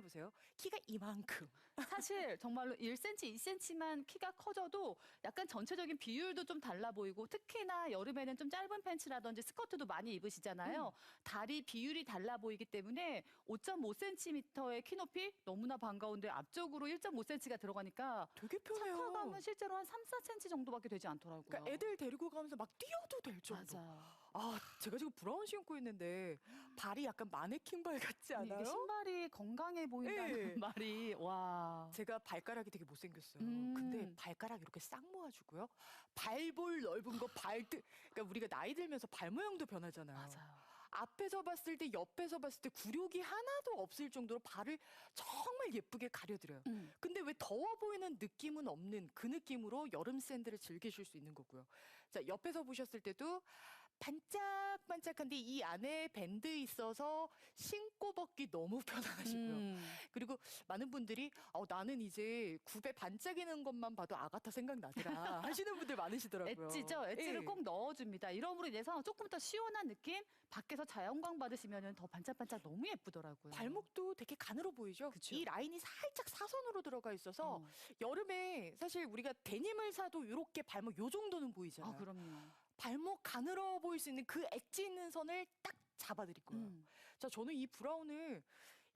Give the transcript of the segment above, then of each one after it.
상상해 보세요. 키가 이만큼. 사실 정말로 1cm, 2cm만 키가 커져도 약간 전체적인 비율도 좀 달라 보이고 특히나 여름에는 좀 짧은 팬츠라든지 스커트도 많이 입으시잖아요. 음. 다리 비율이 달라 보이기 때문에 5.5cm의 키 높이 너무나 반가운데 앞쪽으로 1.5cm가 들어가니까 되게 편해요. 착화감은 실제로 한 3, 4cm 정도밖에 되지 않더라고요. 그러니까 애들 데리고 가면서 막 뛰어도 될 정도. 맞아요. 아, 제가 지금 브라운 신고 있는데 발이 약간 마네킹 발 같지 아니, 않아요? 이게 신발이 건강해 보인다는 예. 말이 와. 제가 발가락이 되게 못생겼어요. 음. 근데 발가락 이렇게 싹 모아주고요. 발볼 넓은 거 발등. 그러니까 우리가 나이 들면서 발 모양도 변하잖아요. 맞아요. 앞에서 봤을 때, 옆에서 봤을 때 굴욕이 하나도 없을 정도로 발을 정말 예쁘게 가려드려요. 음. 근데 왜 더워 보이는 느낌은 없는 그 느낌으로 여름 샌들을 즐기실 수 있는 거고요. 자, 옆에서 보셨을 때도 반짝반짝한데 이 안에 밴드 있어서 신고 벗기 너무 편하시고요. 음. 그리고 많은 분들이 어, 나는 이제 굽에 반짝이는 것만 봐도 아가타 생각나더라 하시는 분들 많으시더라고요. 엣지죠. 엣지를 예. 꼭 넣어줍니다. 이러므로 인해서 조금 더 시원한 느낌, 밖에서 자연광 받으시면 더 반짝반짝 너무 예쁘더라고요. 발목도 되게 가늘어 보이죠? 그쵸. 이 라인이 살짝 사선으로 들어가 있어서 어. 여름에 사실 우리가 데님을 사도 이렇게 발목 요 정도는 보이잖아요. 아, 그럼요. 발목 가늘어 보일 수 있는 그 엣지 있는 선을 딱 잡아드릴 거예요. 음. 자, 저는 이 브라운을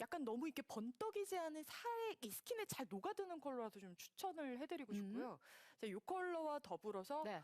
약간 너무 이렇게 번떡이지 않은 살에 이 스킨에 잘 녹아드는 컬러라서 좀 추천을 해드리고 음. 싶고요. 자, 이 컬러와 더불어서 네.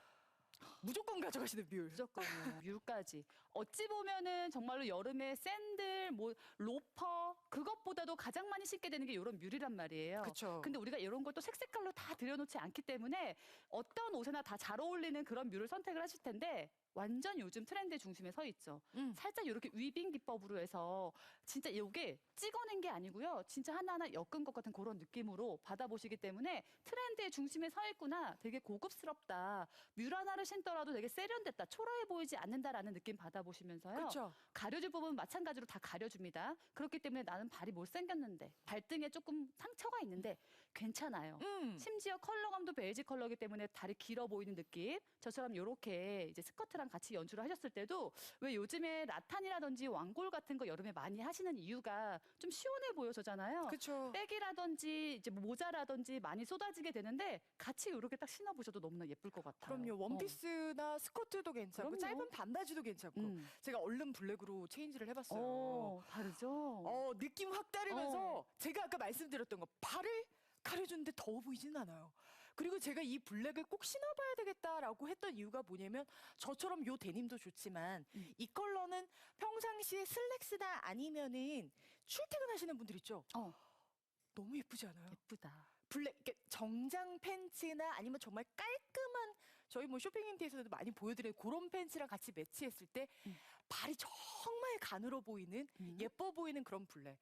무조건 가져가시는 뷰. 무조건요. 율까지. 어찌 보면은 정말로 여름에 샌들, 뭐 로퍼 그것보다도 가장 많이 신게 되는 게 이런 뮬이란 말이에요. 그쵸. 근데 우리가 이런 걸또 색색깔로 다 들여놓지 않기 때문에 어떤 옷에나 다 잘 어울리는 그런 뮤를 선택을 하실 텐데 완전 요즘 트렌드 중심에 서 있죠. 음. 살짝 이렇게 위빙 기법으로 해서 진짜 이게 찍어낸 게 아니고요. 진짜 하나하나 엮은 것 같은 그런 느낌으로 받아보시기 때문에 트렌드의 중심에 서 있구나. 되게 고급스럽다. 뮤 하나를 신 더라도 되게 세련됐다. 초라해 보이지 않는다라는 느낌 받아보시면서요. 그쵸. 가려줄 부분은 마찬가지로 다 가려줍니다. 그렇기 때문에 나는 발이 못생겼는데 발등에 조금 상처가 있는데 괜찮아요. 음. 심지어 컬러감도 베이지 컬러이기 때문에 다리 길어 보이는 느낌. 저처럼 이렇게 이제 스커트랑 같이 연주를 하셨을 때도 왜 요즘에 라탄이라든지 왕골 같은 거 여름에 많이 하시는 이유가 좀 시원해 보여서잖아요. 그쵸. 백이라든지 이제 뭐 모자라든지 많이 쏟아지게 되는데 같이 이렇게 딱 신어보셔도 너무나 예쁠 것 같아요. 그럼요. 원피스나 스커트도 괜찮고 그럼요. 짧은 반바지도 괜찮고 음. 제가 얼른 블랙으로 체인지를 해봤어요. 어, 어, 다르죠. 어, 느낌 확 다르면서 어. 제가 아까 말씀드렸던 거 발을 가려주는데 더워 보이지는 않아요. 그리고 제가 이 블랙을 꼭 신어봐야 되겠다라고 했던 이유가 뭐냐면 저처럼 요 데님도 좋지만 음. 이 컬러는 평상시에 슬랙스나 아니면은 출퇴근하시는 분들 있죠. 어, 너무 예쁘지 않아요? 예쁘다. 블랙 정장 팬츠나 아니면 정말 깔끔한 저희 뭐 쇼핑인티에서도 많이 보여드리는 그런 팬츠랑 같이 매치했을 때 음. 발이 정말 가늘어 보이는 예뻐 보이는 그런 블랙.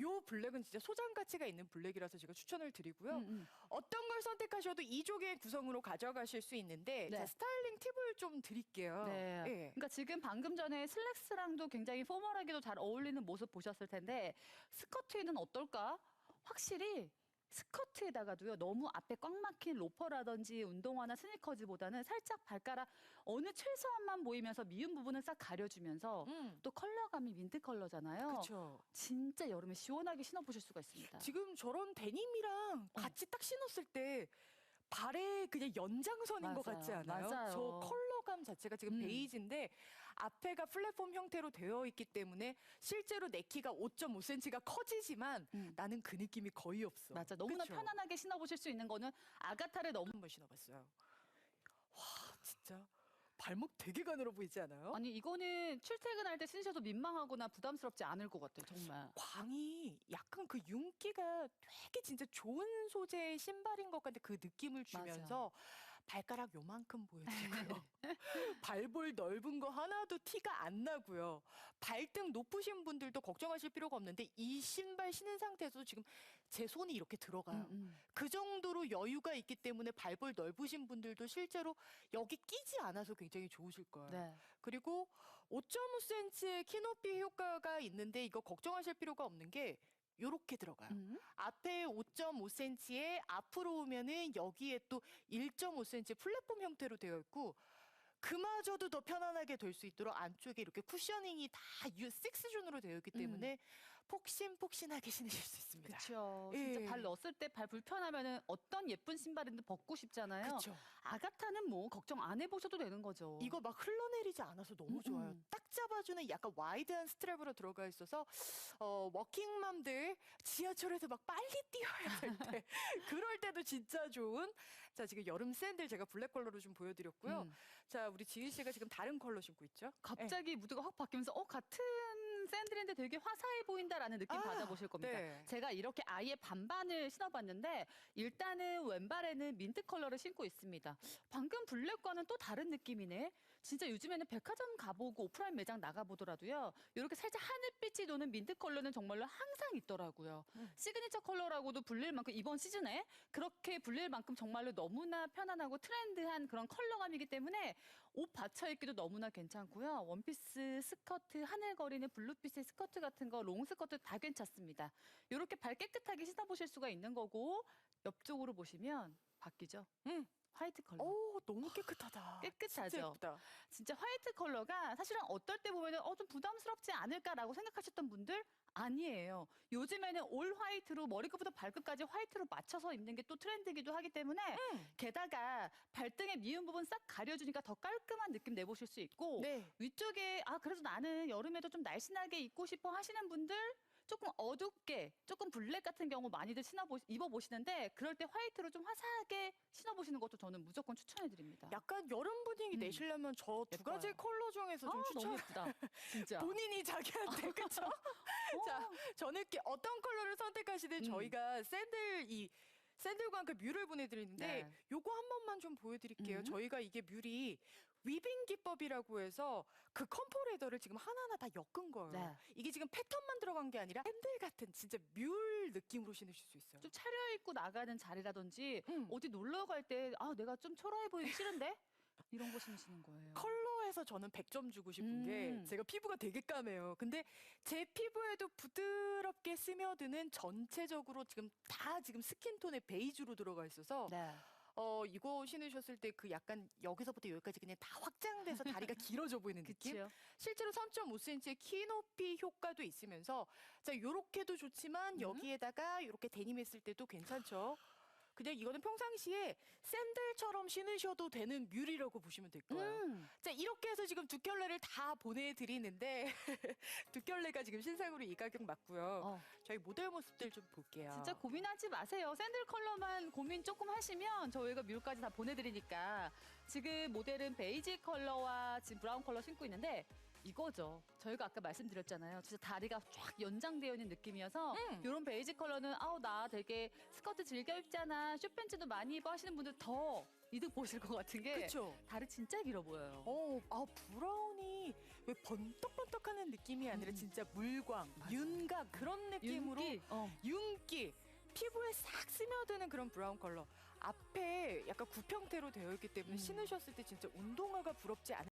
요 블랙은 진짜 소장 가치가 있는 블랙이라서 제가 추천을 드리고요. 음, 음. 어떤 걸 선택하셔도 이족의 구성으로 가져가실 수 있는데 네. 자, 스타일링 팁을 좀 드릴게요. 네. 예. 그러니까 지금 방금 전에 슬랙스랑도 굉장히 포멀하게도 잘 어울리는 모습 보셨을 텐데 스커트에는 어떨까? 확실히 스커트에다가도요 너무 앞에 꽉 막힌 로퍼라든지 운동화나 스니커즈보다는 살짝 발가락 어느 최소한만 보이면서 미운 부분은 싹 가려주면서 음. 또 컬러감이 민트 컬러잖아요. 그쵸. 진짜 여름에 시원하게 신어보실 수가 있습니다. 지금 저런 데님이랑 같이 딱 신었을 때 발의 그냥 연장선인 것 맞아요. 같지 않아요? 맞아요. 저 컬러 감 자체가 지금 음. 베이지인데 앞에가 플랫폼 형태로 되어 있기 때문에 실제로 내 키가 5.5cm가 커지지만 음. 나는 그 느낌이 거의 없어. 맞아. 너무나 그쵸? 편안하게 신어보실 수 있는 거는 아가타를 너무 한번 신어봤어요. 와 진짜 발목 되게 가늘어 보이지 않아요? 아니 이거는 출퇴근할 때 신으셔도 민망하거나 부담스럽지 않을 것 같아요. 정말. 광이 약간 그 윤기가 되게 진짜 좋은 소재의 신발인 것 같은데 그 느낌을 주면서 발가락 요만큼 보여지고요. 발볼 넓은 거 하나도 티가 안 나고요. 발등 높으신 분들도 걱정하실 필요가 없는데 이 신발 신은 상태에서도 지금 제 손이 이렇게 들어가요. 음, 음. 그 정도로 여유가 있기 때문에 발볼 넓으신 분들도 실제로 여기 끼지 않아서 굉장히 좋으실 거예요. 네. 그리고 5.5cm의 키높이 효과가 있는데 이거 걱정하실 필요가 없는 게 요렇게 들어가요. 음. 앞에 5.5cm에 앞으로 오면은 여기에 또 1.5cm 플랫폼 형태로 되어 있고 그마저도 더 편안하게 될 수 있도록 안쪽에 이렇게 쿠셔닝이 다 U6존으로 되어 있기 때문에 폭신폭신하게 신으실 수 있습니다. 그렇죠. 진짜 예. 발 넣었을 때 발 불편하면은 어떤 예쁜 신발이든 벗고 싶잖아요. 그렇죠. 아가타는 뭐 걱정 안 해보셔도 되는 거죠. 이거 막 흘러내리지 않아서 너무 음, 좋아요. 음. 딱 잡아주는 약간 와이드한 스트랩으로 들어가 있어서 어, 워킹맘들 지하철에서 막 빨리 뛰어야 될 때 그럴 때도 진짜 좋은 자 지금 여름 샌들 제가 블랙 컬러로 좀 보여드렸고요. 음. 자 우리 지은 씨가 지금 다른 컬러 신고 있죠? 갑자기 무드가 확 바뀌면서 어 같은 샌들인데 되게 화사해 보인다라는 느낌 아, 받아보실 겁니다. 네. 제가 이렇게 아예 반반을 신어봤는데 일단은 왼발에는 민트 컬러를 신고 있습니다. 방금 블랙과는 또 다른 느낌이네. 진짜 요즘에는 백화점 가보고 오프라인 매장 나가보더라도요. 이렇게 살짝 하늘빛이 도는 민트 컬러는 정말로 항상 있더라고요. 음. 시그니처 컬러라고도 불릴 만큼 이번 시즌에 그렇게 불릴 만큼 정말로 너무나 편안하고 트렌드한 그런 컬러감이기 때문에 옷 받쳐 입기도 너무나 괜찮고요. 원피스, 스커트, 하늘거리는 블루빛의 스커트 같은 거, 롱 스커트 다 괜찮습니다. 이렇게 발 깨끗하게 신어보실 수가 있는 거고 옆쪽으로 보시면 바뀌죠. 음. 화이트 컬러. 오 너무 깨끗하다. 진짜 깨끗하죠. 예쁘다. 진짜 화이트 컬러가 사실은 어떨 때 보면은 어 좀 부담스럽지 않을까라고 생각하셨던 분들 아니에요. 요즘에는 올 화이트로 머리끝부터 발끝까지 화이트로 맞춰서 입는 게 또 트렌드이기도 하기 때문에 음. 게다가 발등의 미운 부분 싹 가려주니까 더 깔끔한 느낌 내보실 수 있고 네. 위쪽에 아 그래도 나는 여름에도 좀 날씬하게 입고 싶어 하시는 분들 조금 어둡게 조금 블랙 같은 경우 많이들 신어보 입어 보시는데 그럴 때 화이트로 좀 화사하게 신어 보시는 것도 저는 무조건 추천해 드립니다. 약간 여름 분위기 음. 내시려면 저 두 가지. 컬러 중에서 좀 아, 추천. 너무 예쁘다. 진짜. 본인이 자기한테 그쵸? 자, 어. 저는 이렇게 어떤 컬러를 선택하시든 음. 저희가 샌들 이 샌들과 함께 뮤를 보내드리는데 네. 요거 한 번만 좀 보여드릴게요. 음. 저희가 이게 뮤리 위빙 기법이라고 해서 그 컴포레더를 지금 하나하나 다 엮은 거예요. 네. 이게 지금 패턴만 들어간 게 아니라 샌들 같은 진짜 뮬 느낌으로 신으실 수 있어요. 좀 차려입고 나가는 자리라든지 음. 어디 놀러 갈 때 아 내가 좀 초라해 보이기 싫은데 이런 거 신으시는 거예요. 컬러에서 저는 100점 주고 싶은 게 음. 제가 피부가 되게 까매요. 근데 제 피부에도 부드럽게 스며드는 전체적으로 지금 다 지금 스킨톤의 베이지로 들어가 있어서 네. 어 이거 신으셨을 때 그 약간 여기서부터 여기까지 그냥 다 확장돼서 다리가 길어져 보이는 느낌? 그치요. 실제로 3.5cm의 키 높이 효과도 있으면서 자 요렇게도 좋지만 음. 여기에다가 요렇게 데님 했을 때도 괜찮죠. 그냥 이거는 평상시에 샌들처럼 신으셔도 되는 뮬이라고 보시면 될 거예요. 음. 자 이렇게 해서 지금 두 켤레를 다 보내드리는데 두 켤레가 지금 신상으로 이 가격 맞고요. 어, 저희 모델 모습들 좀 볼게요. 진짜 고민하지 마세요. 샌들 컬러만 고민 조금 하시면 저희가 뮤까지 다 보내드리니까 지금 모델은 베이지 컬러와 지금 브라운 컬러 신고 있는데 이거죠. 저희가 아까 말씀드렸잖아요. 진짜 다리가 쫙 연장되어 있는 느낌이어서 음. 이런 베이지 컬러는 아우 나 되게 스커트 즐겨 입잖아. 숏팬츠도 많이 입어 하시는 분들 더 이득 보실 것 같은 게 그렇죠. 다리 진짜 길어 보여요. 어, 아 브라운이 왜 번떡번떡하는 느낌이 아니라 음. 진짜 물광, 맞아. 윤곽 그런 느낌으로 윤기. 어. 윤기 피부에 싹 스며드는 그런 브라운 컬러 앞에 약간 구평태로 되어 있기 때문에 음. 신으셨을 때 진짜 운동화가 부럽지 않은